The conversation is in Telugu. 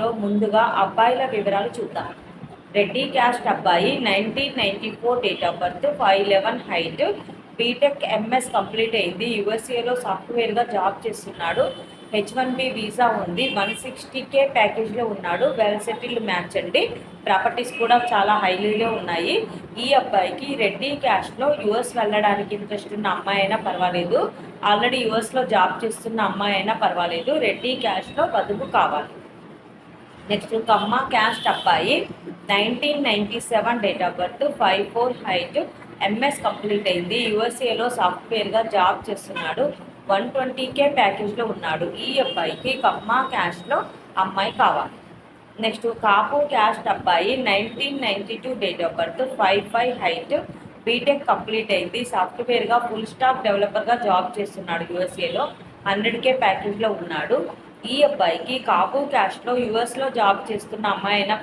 లో ముందుగా అబ్బాయిల వివరాలు చూద్దాం. రెడ్డి క్యాస్ట్ అబ్బాయి nineteen ninety four date of birth five eleven height BTech MS complete అయింది. యుఎస్ఏలో సాఫ్ట్వేర్గా జాబ్ చేస్తున్నాడు. హెచ్ వన్ బి వీసా ఉంది. వన్ సిక్స్టీ కే ప్యాకేజ్లో ఉన్నాడు. వెల్ సెటిల్డ్ మ్యాచ్ అండి. ప్రాపర్టీస్ కూడా చాలా హైలీలో ఉన్నాయి. ఈ అబ్బాయికి రెడ్డి క్యాష్లో యుఎస్ వెళ్ళడానికి ఇంట్రెస్ట్ ఉన్న అమ్మాయి అయినా పర్వాలేదు. ఆల్రెడీ యుఎస్లో జాబ్ చేస్తున్న అమ్మాయి అయినా పర్వాలేదు. రెడ్డి క్యాష్లో బదులు కావాలి. నెక్స్ట్ కమ్మ క్యాస్ట్ అబ్బాయి nineteen ninety seven date of birth five four height MS complete అయింది. యుఎస్ఏలో సాఫ్ట్వేర్గా జాబ్ చేస్తున్నాడు. వన్ ట్వంటీ కే ప్యాకేజ్లో ఉన్నాడు. ఈ అబ్బాయికి కమ్మ క్యాస్ట్లో అమ్మాయి కావాలి. నెక్స్ట్ కాపు క్యాస్ట్ అబ్బాయి nineteen ninety two date of birth five five height B Tech complete అయింది. సాఫ్ట్వేర్గా ఫుల్ స్టాక్ డెవలపర్గా జాబ్ చేస్తున్నాడు యూఎస్ఏలో. హండ్రెడ్ కే ప్యాకేజ్లో ఉన్నాడు. ఈ అబ్బాయికి కాపు క్యాస్ట్లో యూఎస్లో జాబ్ చేస్తున్న అమ్మాయి అయినా